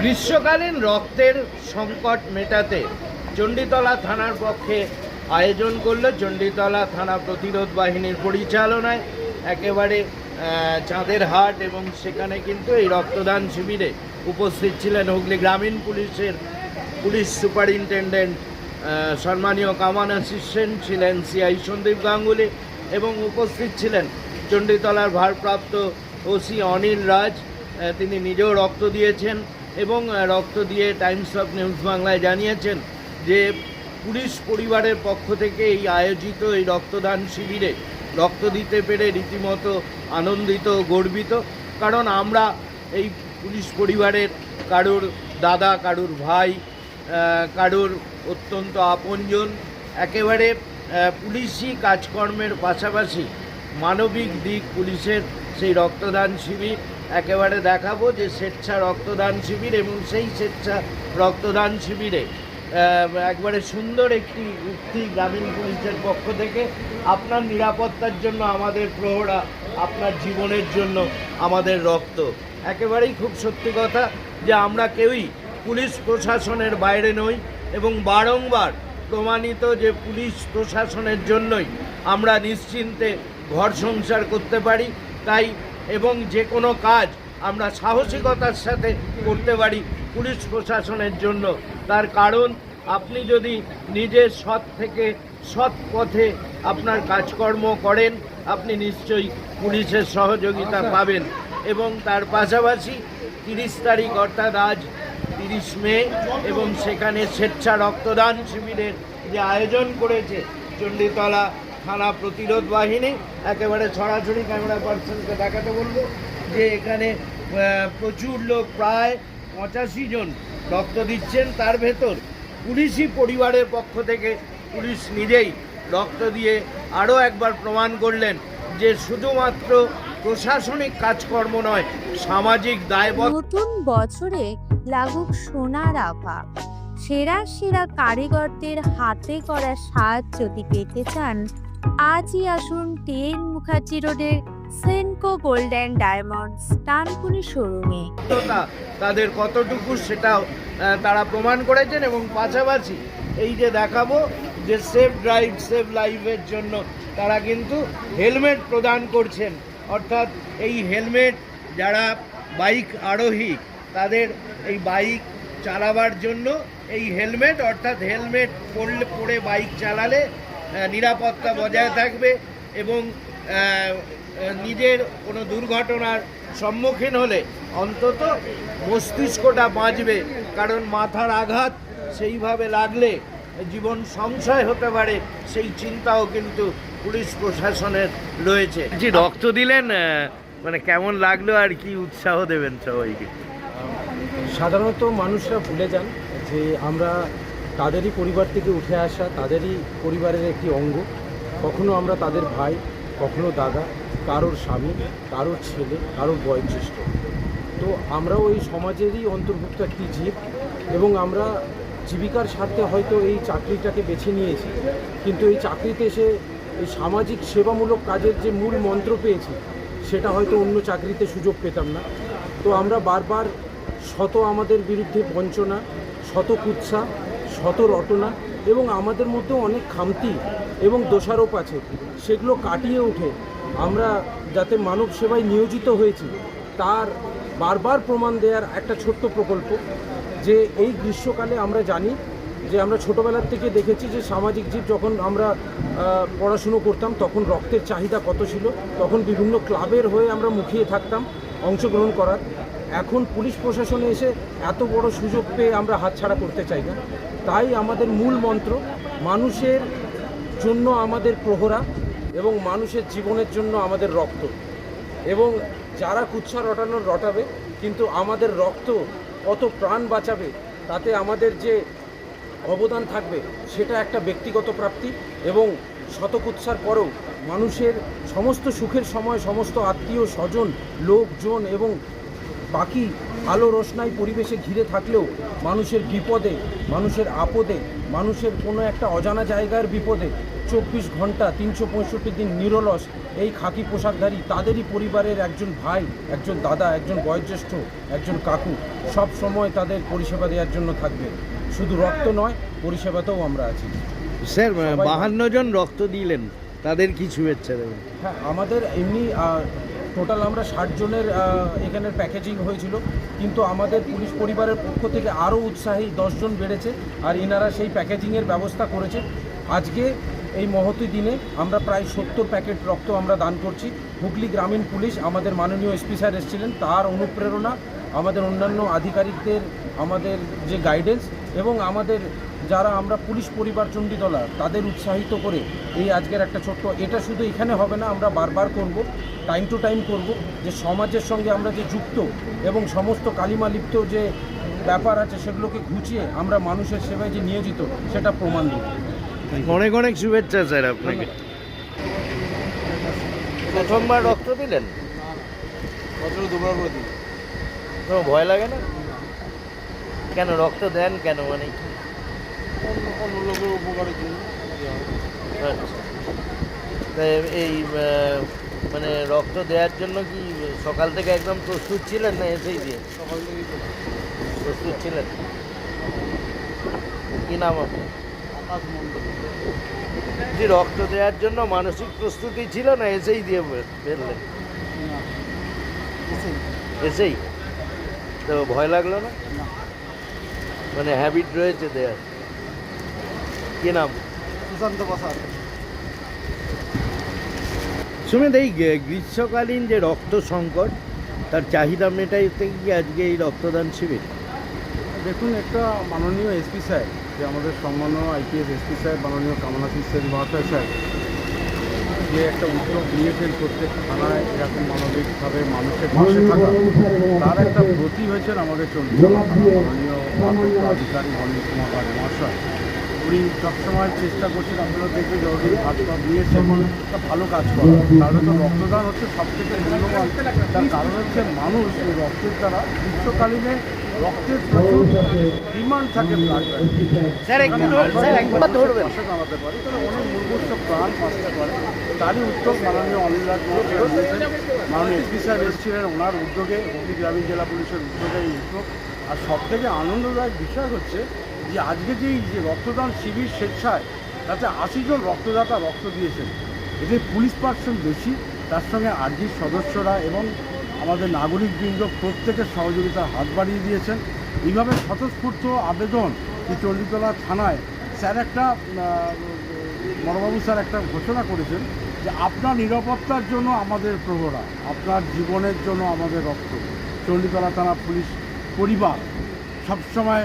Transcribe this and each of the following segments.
গ্রীষ্মকালীন রক্তের সংকট মেটাতে চণ্ডীতলা থানার পক্ষে আয়োজন করল চণ্ডীতলা থানা প্রতিরোধ বাহিনীর পরিচালনায়। একেবারে চাঁদের হাট এবং সেখানে কিন্তু এই রক্তদান শিবিরে উপস্থিত ছিলেন হুগলি গ্রামীণ পুলিশের পুলিশ সুপারিনটেন্ডেন্ট সম্মানীয় কামান অ্যাসিস্ট্যান্ট ছিলেন সিআই সন্দীপ গাঙ্গুলি এবং উপস্থিত ছিলেন চণ্ডীতলার ভারপ্রাপ্ত ওসি অনিল রাজ। তিনি নিজেও রক্ত দিয়েছেন। এবং রক্ত দিয়ে টাইমস অফ নিউজ বাংলায় জানিয়েছেন যে পুলিশ পরিবারের পক্ষ থেকে এই আয়োজিত এই রক্তদান শিবিরে রক্ত দিতে পেরে রীতিমতো আনন্দিত, গর্বিত। কারণ আমরা এই পুলিশ পরিবারের কারুর দাদা, কারুর ভাই কারুর অত্যন্ত আপনজন, একেবারে পুলিশি কাজকর্মের পাশাপাশি মানবিক দিক পুলিশের সেই রক্তদান শিবির একেবারে দেখাবো যে স্বেচ্ছা রক্তদান শিবির এবং সেই স্বেচ্ছা রক্তদান শিবিরে একবারে সুন্দর একটি উক্তি গ্রামীণ পুলিশের পক্ষ থেকে। আপনার নিরাপত্তার জন্য, আমাদের প্রহরা, আপনার জীবনের জন্য আমাদের রক্ত। একেবারেই খুব সত্যি কথা যে আমরা কেউই পুলিশ প্রশাসনের বাইরে নই এবং বারংবার প্রমাণিত যে পুলিশ প্রশাসনের জন্যই আমরা নিশ্চিন্তে ঘর সংসার করতে পারি। তাই এবং যে কোনো কাজ আমরা সাহসিকতার সাথে করতে পারি পুলিশ প্রশাসনের জন্য। তার কারণ আপনি যদি নিজের সৎ থেকে সৎ পথে আপনার কাজকর্ম করেন আপনি নিশ্চয়ই পুলিশের সহযোগিতা পাবেন। এবং তার পাশাপাশি তিরিশ তারিখ অর্থাৎ আজ তিরিশ মে এবং সেখানে স্বেচ্ছা রক্তদান শিবিরের যে আয়োজন করেছে চণ্ডীতলা থানা প্রতিরোধ বাহিনী, একেবারে সরাসরি ক্যামেরা পার্সনকে দেখাতে বলব যে এখানে প্রচুর লোক, প্রায় পঁচাশি জন রক্ত দিচ্ছেন। তার ভেতর পুলিশি পরিবারের পক্ষ থেকে পুলিশ নিজেই রক্ত দিয়ে আরও একবার প্রমাণ করলেন যে শুধুমাত্র প্রশাসনিক কাজকর্ম নয়, সামাজিক দায়বদ্ধ নতুন বছরে লাগুক সোনার আভা। সেরা সেরা কারিগরদের হাতে করা সাহায্য যদি পেতে চান আজই আসুন টেন মুখার্জি রোডের Senco gold and diamonds Dankuni শোরুমে। তাদের কতটুকু আহ, তারা প্রমাণ করেছেন এবং পাশাপাশি এই যে দেখাবো যে সেফ ড্রাইভ সেফ লাইফের জন্য তারা কিন্তু হেলমেট প্রদান করছেন। অর্থাৎ এই হেলমেট যারা বাইক আরোহী তাদের এই বাইক চালাবার জন্য এই হেলমেট অর্থাৎ হেলমেট পরলে পরে বাইক চালালে নিরাপত্তা বজায় থাকবে এবং নিজের কোনো দুর্ঘটনার সম্মুখীন হলে অন্তত মস্তিষ্কটা বাঁচবে। কারণ মাথার আঘাত সেইভাবে লাগলে জীবন সংশয় হতে পারে সেই চিন্তাও কিন্তু পুলিশ প্রশাসনের রয়েছে। যে রক্ত দিলেন মানে কেমন লাগল আর কি উৎসাহ দেবেন সবাইকে? সাধারণত মানুষরা ভুলে যান যে আমরা তাদেরই পরিবার থেকে উঠে আসা, তাদেরই পরিবারের একটি অঙ্গ। কখনো আমরা তাদের ভাই, কখনো দাদা, কারোর স্বামী, কারোর ছেলে, কারোর বয়োজ্যেষ্ঠ। তো আমরাও এই সমাজেরই অন্তর্ভুক্ত একটি জীব এবং আমরা জীবিকার স্বার্থে হয়তো এই চাকরিটাকে বেছে নিয়েছি, কিন্তু এই চাকরিতে এসে এই সামাজিক সেবামূলক কাজের যে মূল মন্ত্র পেয়েছি, সেটা হয়তো অন্য চাকরিতে সুযোগ পেতাম না। তো আমরা বারবার শত আমাদের বিরুদ্ধে বঞ্চনা, শত কুৎসা শত রটনা এবং আমাদের মধ্যেও অনেক খামতি এবং দোষারোপ আছে। সেগুলো কাটিয়ে উঠে আমরা যাতে মানব সেবায় নিয়োজিত হয়েছি, তার বারবার প্রমাণ দেওয়ার একটা ছোট্ট প্রকল্প যে এই গ্রীষ্মকালে আমরা জানি যে আমরা ছোটোবেলার থেকে দেখেছি যে সামাজিক জীব যখন আমরা পড়াশুনো করতাম তখন রক্তের চাহিদা কত ছিল, তখন বিভিন্ন ক্লাবের হয়ে আমরা মুখিয়ে থাকতাম অংশগ্রহণ করার। এখন পুলিশ প্রশাসনে এসে এত বড় সুযোগ পেয়ে আমরা হাতছাড়া করতে চাই না। তাই আমাদের মূল মন্ত্র, মানুষের জন্য আমাদের প্রহরা এবং মানুষের জীবনের জন্য আমাদের রক্ত। এবং যারা কুচ্ছা রটানোর রটাবে, কিন্তু আমাদের রক্ত কত প্রাণ বাঁচাবে, তাতে আমাদের যে অবদান থাকবে, সেটা একটা ব্যক্তিগত প্রাপ্তি এবং শতকুৎসার পরেও মানুষের সমস্ত সুখের সময় সমস্ত আত্মীয় স্বজন, লোকজন এবং বাকি আলো রোশনাই পরিবেশে ঘিরে থাকলেও মানুষের বিপদে মানুষের আপদে মানুষের কোনো একটা অজানা জায়গার বিপদে চব্বিশ ঘণ্টা তিনশো পঁয়ষট্টি দিন নিরলস এই খাকি পোশাকধারী তাদেরই পরিবারের একজন ভাই একজন দাদা একজন বয়োজ্যেষ্ঠ একজন কাকু সব সময় তাদের পরিষেবা দেওয়ার জন্য থাকবে। শুধু রক্ত নয় পরিষেবাতেও আমরা আছি। স্যার বাহান্ন জন রক্ত দিলেন তাদের কি শুভেচ্ছা দেবেন? হ্যাঁ আমাদের এমনি টোটাল আমরা ষাট জনের আহ, এখানের প্যাকেজিং হয়েছিল। কিন্তু আমাদের পুলিশ পরিবারের পক্ষ থেকে আরও উৎসাহী দশজন বেড়েছে আর ইনারা সেই প্যাকেজিংয়ের ব্যবস্থা করেছে। আজকে এই মহতি দিনে আমরা প্রায় সত্তর প্যাকেট রক্ত আমরা দান করছি। হুগলি গ্রামীণ পুলিশ আমাদের মাননীয় এসপি স্যার এসেছিলেন তার অনুপ্রেরণা আমাদের অন্যান্য আধিকারিকদের আমাদের যে গাইডেন্স এবং আমাদের যারা আমরা পুলিশ পরিবার চণ্ডীতলা তাদের উৎসাহিত করে এই আজকের একটা ছোট্ট এটা শুধু এখানে হবে না আমরা বারবার করব টাইম টু টাইম করব যে সমাজের সঙ্গে আমরা যে যুক্ত এবং সমস্ত কালিমা লিপ্ত যে ব্যাপার আছে সেগুলোকে ঘুচিয়ে আমরা মানুষের সেবায় যে নিয়োজিত সেটা প্রমাণ দেব। অনেক অনেক শুভেচ্ছা স্যার আপনাকে। প্রথমবার রক্ত দিলেন? বছরে দুবার করে দিই কোনো ভয় লাগে না? কেন রক্ত দেন কেন মানে? অন্য লোকের উপকারের জন্য আচ্ছা এই মানে রক্ত দেওয়ার জন্য কি সকাল থেকে একদম প্রস্তুত ছিলেন না এসেই দিয়ে? সকাল থেকেই প্রস্তুত ছিলেন? কি নাম যে রক্ত দেওয়ার জন্য মানসিক প্রস্তুতি ছিল না এসেই দিয়ে বেরলেন এসেই? তো ভয় লাগল না? মানে হ্যাবিট রয়েছে দেয়ার। কি নাম? সুশান্ত প্রসাদ। সুমিত এই গ্রীষ্মকালীন যে রক্ত সংকট তার চাহিদা মেটাইতে কি আজকে এই রক্তদান শিবির? দেখুন একটা মাননীয় এসপি স্যার যে আমাদের সম্মানীয় আইপিএস এসপি স্যার মাননীয় কামনাথী সেন মহাশয় স্যার যে একটা উদ্যোগ নিয়েছেন প্রত্যেক থানায় এরকম মানবিকভাবে মানুষের পাশে থাকা। তার একটা ব্রতী হয়েছেন আমাদের ভারপ্রাপ্ত আধিকারিক অনিল কুমার পাল মহাশয়। উনি সবসময় চেষ্টা করছেন আপনারা দেখবে যতদিন হাত পা দিয়েছেন একটা ভালো কাজ করা তাহলে তো রক্তদান হচ্ছে সব থেকে মূল্যবান। তার কারণ হচ্ছে মানুষ এই রক্তের দ্বারা গ্রীষ্মকালীনে রক্তের প্রচুর ডিমান্ড থাকে ব্লাড পাশে দাঁড়াতে পারে তাহলে অনেক মুর্মুষ্ট প্রাণ বাঁচতে পারে। তারই উদ্যোগ মাননীয় অনিল রাজ মাননীয় এসপি স্যার এসেছিলেন ওনার উদ্যোগে, হুগলি গ্রামীণ জেলা পুলিশের উদ্যোগে এই উদ্যোগ। আর সব থেকে আনন্দদায়ক বিষয় হচ্ছে যে আজকে যে যে রক্তদান শিবির স্বেচ্ছায়, তাতে আশি জন রক্তদাতা রক্ত দিয়েছেন। এদের পুলিশ পার্সন বেশি, তার সঙ্গে আরজির সদস্যরা এবং আমাদের নাগরিকবৃন্দ প্রত্যেকের সহযোগিতার হাত বাড়িয়ে দিয়েছেন। এইভাবে স্বতঃস্ফূর্ত আবেদন যে চণ্ডীতলা থানায় স্যার একটা বড়বাবু স্যার একটা ঘোষণা করেছেন যে আপনার নিরাপত্তার জন্য আমাদের প্রহরা, আপনার জীবনের জন্য আমাদের রক্ত। চণ্ডীতলা থানা পুলিশ পরিবার, সবসময়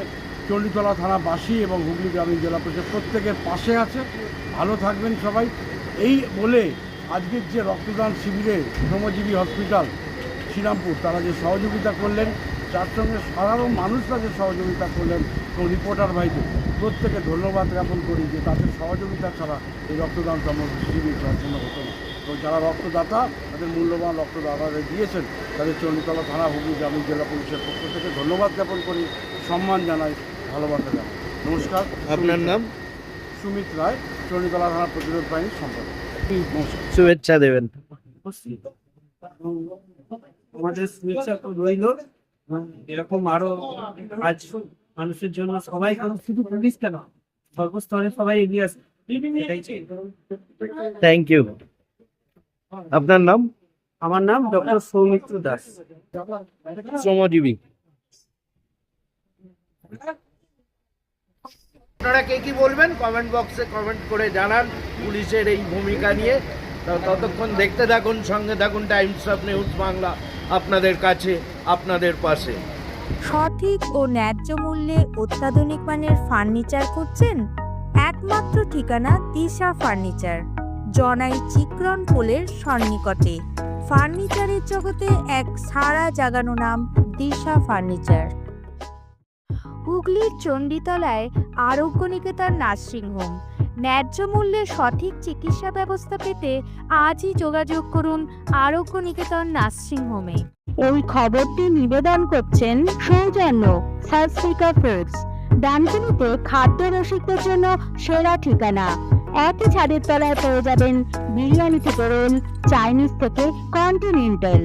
চণ্ডীতলা থানাবাসী এবং হুগলি গ্রামীণ জেলা পরিষদ প্রত্যেকের পাশে আছে। ভালো থাকবেন সবাই। এই বলে আজকের যে রক্তদান শিবিরে শ্রমজীবী হসপিটাল শ্রীরামপুর, তারা যে সহযোগিতা করলেন তার সঙ্গে সাধারণ মানুষরা যে সহযোগিতা করলেন, এবং রিপোর্টার ভাইদের। প্রত্যেকে ধন্যবাদ জ্ঞাপন করি যে তাদের সহযোগিতা ছাড়া এই রক্তদান শিবির সম্পূর্ণ হতো না। এবং যারা রক্তদাতা তাদের মূল্যবান রক্তদাতাদের দিয়েছেন তাদের চণ্ডীতলা থানা হুগলি গ্রামীণ জেলা পুলিশের পক্ষ থেকে ধন্যবাদ জ্ঞাপন করি সম্মান জানাই ভালোবাসা জানাই। নমস্কার আপনার নাম? সুমিত রায় চণ্ডীতলা থানা প্রতিরোধ বাহিনীর সম্পাদক। শুভেচ্ছা দেবেন। আমাদের শুভেচ্ছা তো রইল। এরকম আরও কাজ মানুষের জন্য সবাই শুধু পুলিশ কেন? সর্বস্তরে সবাই এগিয়ে আসে থ্যাংক ইউ আপনার নাম? আমার নাম ডক্টর সৌমিত্র দাস। শ্রমজীবী। আপনারা কে কি বলবেন? কমেন্ট বক্সে কমেন্ট করে জানান পুলিশের এই ভূমিকা নিয়ে। তো ততক্ষণ দেখতে থাকুন সঙ্গে থাকুন টাইমস অফ নিউজ বাংলা আপনাদের কাছে আপনাদের পাশে। সঠিক ও ন্যায্য মূল্যে অত্যাধুনিক মানের ফার্নিচার খুঁজছেন একমাত্র ঠিকানা দিশা ফার্নিচার, জনাই চিক্রন পোলের সন্নিকটে। ফার্নিচারের জগতে এক সারা জাগানো নাম দিশা ফার্নিচার। হুগলির চণ্ডীতলায় আরোগ্য নিকেতন নার্সিং হোম ন্যায্য মূল্যে সঠিক চিকিৎসা ব্যবস্থা পেতে আজই যোগাযোগ করুন আরোগ্য নিকেতন নার্সিং হোমে। এই খবরটি নিবেদন করছেন সৌজন্য সাবস্পিকার ফুডস ডানকুনিতে খাদ্য রসিকদের জন্য সেরা ঠিকানা। একই ছাদের তলায় পেয়ে যাবেন বিরিয়ানি থেকে রোল, চাইনিজ থেকে কন্টিনেন্টাল।